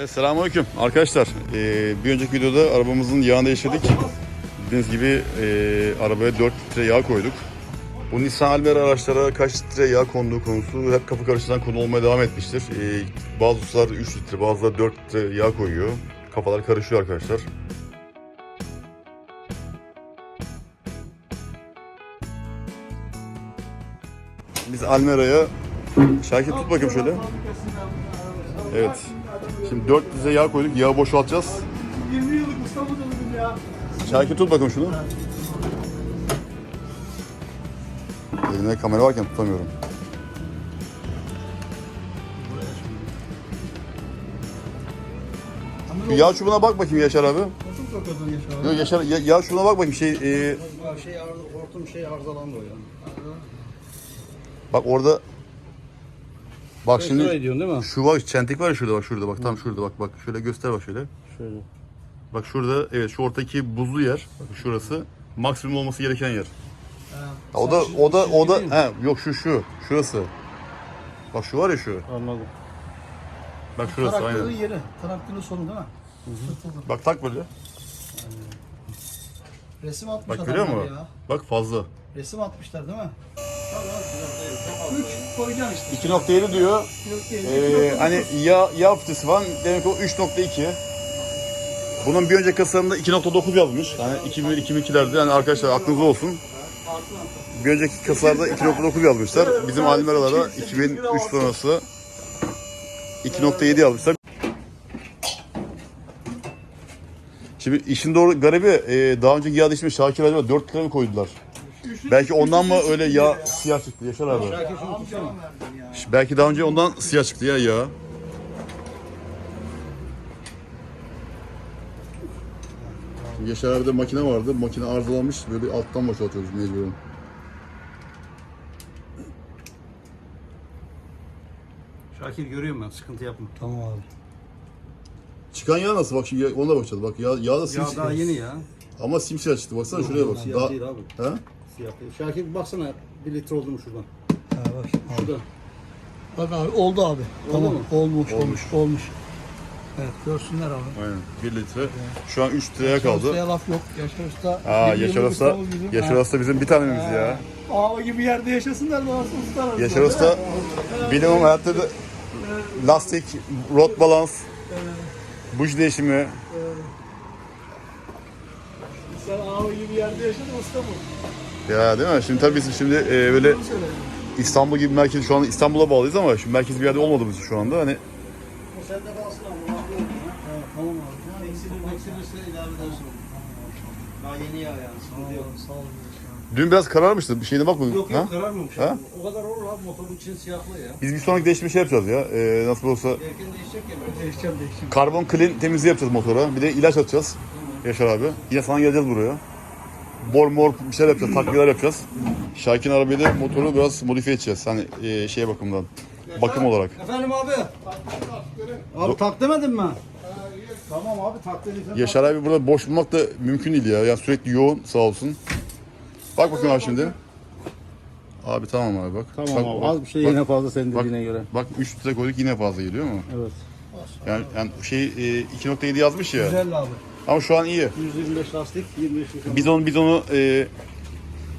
Evet selamünaleyküm arkadaşlar. Ee, bir önceki videoda arabamızın yağını değiştirdik. Bildiğiniz gibi e, arabaya 4 litre yağ koyduk. Bu Nissan Almera araçlara kaç litre yağ konduğu konusu hep kafa karıştıran konu olmaya devam etmiştir. Ee, bazı ustalar 3 litre, bazıları 4 litre yağ koyuyor. Kafalar karışıyor arkadaşlar. Biz Almera'ya Şakir tut bakayım şöyle. Evet. Şimdi 4 litre yağ koyduk. Yağı boşaltacağız. 20 yıllık İstanbul'da dedim ya. Şakir tut bakalım şunu. Elimde kamera varken tutamıyorum. Şu yağ çubuğuna bak bakayım Yaşar abi. Nasıl sokadın yaşa? Yok Yaşar, ya, yağ çubuğuna bak bakayım şey, e, Şey arıza, hortum şey arızalandı o ya. bak orada Bak Şimdi... şimdi ediyorsun değil mi? şu bak çentik var ya şurada bak şurada bak tam şurada bak bak şöyle göster bak şöyle. Şöyle. Bak şurada evet şu ortadaki buzlu yer bak şurası maksimum olması gereken yer. O da o da o da he yok şu şu şurası. Bak şu var ya şu. Anladım. Bak şurası Traktörün aynen. yeri. Traktörün sonu değil mi? Sırtıldı. Bak tak böyle. Resim atmış Bak görüyor adamlar musun? ya. Bak fazla. Resim atmışlar değil mi? 3 koyacaksın işte. 2.7 diyor. Ee, hani yağ, yağ filtresi falan demek o 3.2. Bunun bir önceki kasarında 2.9 yazmış. Yani 2001 2002'lerde yani arkadaşlar aklınızda olsun. Bir önceki kasalarda 2.9 yazmışlar. Bizim Almera'larda 2003 sonrası 2.7 yazmışlar. Şimdi işin doğru garibi e, daha önceki yağ değişmiş Şakir acaba 4 lira mı koydular? Belki ondan mı öyle yağ siyah çıktı Yaşar abi? Ya. Belki daha önce ondan siyah çıktı ya yağ. Şimdi Yaşar abi'de makine vardı. Makine arızalanmış. Böyle alttan boşaltıyoruz mecburen. Şakir görüyorum ben sıkıntı yapma. Tamam abi. Çıkan yağ nasıl? Bak şimdi ona bakacağız. Bak yağ, yağ da Ya simsiyah. daha yeni ya. Ama simsiyah çıktı. Baksana şuraya bak. Siyah Daha... değil abi. Ha? Değil. Şakir baksana bir litre oldu mu şuradan? Ha, bak, Şurada. bak abi oldu abi. tamam mu? olmuş olmuş olmuş. Evet görsünler abi. Aynen. 1 litre. Şu an 3 litreye kaldı. Ustaya laf yok. Yaşar Usta. Aa bir Yaşar yıllık Usta, bizim. Yaşar Ha. Usta bizim bir tanemimiz ya. Ağla gibi yerde yaşasınlar da aslında usta arasında. Yaşar Usta bilimum hayatta da lastik, rot balans, buji değişimi, Sen ağla gibi yerde yaşadın usta bu. Ya değil mi? Şimdi tabii biz şimdi e, böyle İstanbul gibi merkez şu an İstanbul'a bağlıyız ama şimdi merkez bir yerde olmadığımız şu anda hani O sende kalsın. Evet, tamam abi. Eksilir, eksilirse ilave edersin. Daha yeni yağ yani sıkıntı yok. Sağ olun. dün biraz kararmıştı. Bir şeyine bakmadın. Yok ha? yok kararmamış. Ha? abi. O kadar olur abi motorun için siyahlı ya. Biz bir sonraki değiştirme şey yapacağız ya. E, nasıl olsa Erken değişecek ya böyle. Değişeceğim değişeceğim. karbon clean temizliği yapacağız motora. Bir de ilaç atacağız. Yaşar abi. Yine sana geleceğiz buraya. Bor mor bir şeyler yapacağız. Takviyeler yapacağız. Şakin arabayı da motoru biraz modifiye edeceğiz. Hani e, şey bakımdan. Bakım olarak. Efendim abi. Abi tak demedin mi? Tamam abi tak dedi. Yaşar abi burada boş bulmak da mümkün değil ya. Yani sürekli yoğun sağ olsun. Bak bakayım abi şimdi. Abi tamam abi bak. Tamam bak, abi bak, az bir şey bak, yine fazla senin bak, dediğine göre. Bak 3 litre koyduk yine fazla geliyor mu? Evet. Yani, yani şey e, 2.7 yazmış ya. Güzel abi. Ama şu an iyi. 125 lastik, 25 yıkama. Biz onu biz onu e,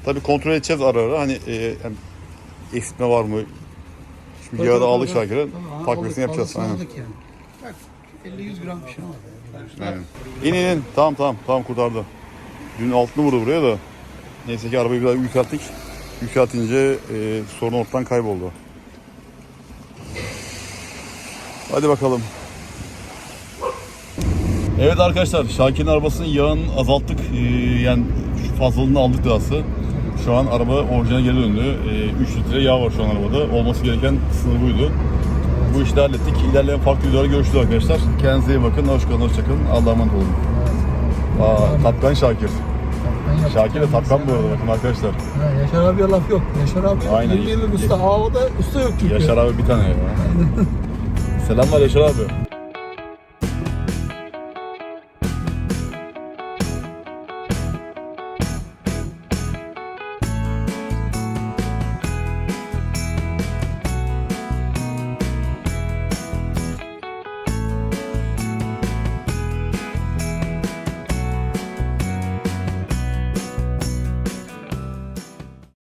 tabii kontrol edeceğiz ara ara. Hani e, yani eksiltme var mı? Şimdi yağı da aldık Şakir'e. Takviyesini yapacağız. Aynen. Aldık yani. Bak 50-100 gram bir şey var. Aynen. İn in in. Tamam tamam. Tamam kurtardı. Dün altını vurdu buraya da. Neyse ki arabayı biraz yükselttik. Yükseltince e, sorun ortadan kayboldu. Hadi bakalım. Evet arkadaşlar Şakir'in arabasının yağını azalttık. Ee, yani fazlalığını aldık dahası. Şu an araba orijinal geri döndü. Ee, 3 litre yağ var şu an arabada. Olması gereken sınır buydu. Bu işi de hallettik. İlerleyen farklı videolarda görüşürüz arkadaşlar. Kendinize iyi bakın. Hoş kalın, hoşça kalın. Allah'a emanet olun. Aa, Tapkan Şakir. Şakir de Tapkan bu arada bakın arkadaşlar. Ha, Yaşar abiye laf yok. Yaşar abi Aynen. 20 yıllık usta. Havada usta yok çünkü. Yaşar abi bir tane ya. Selamlar Yaşar abi.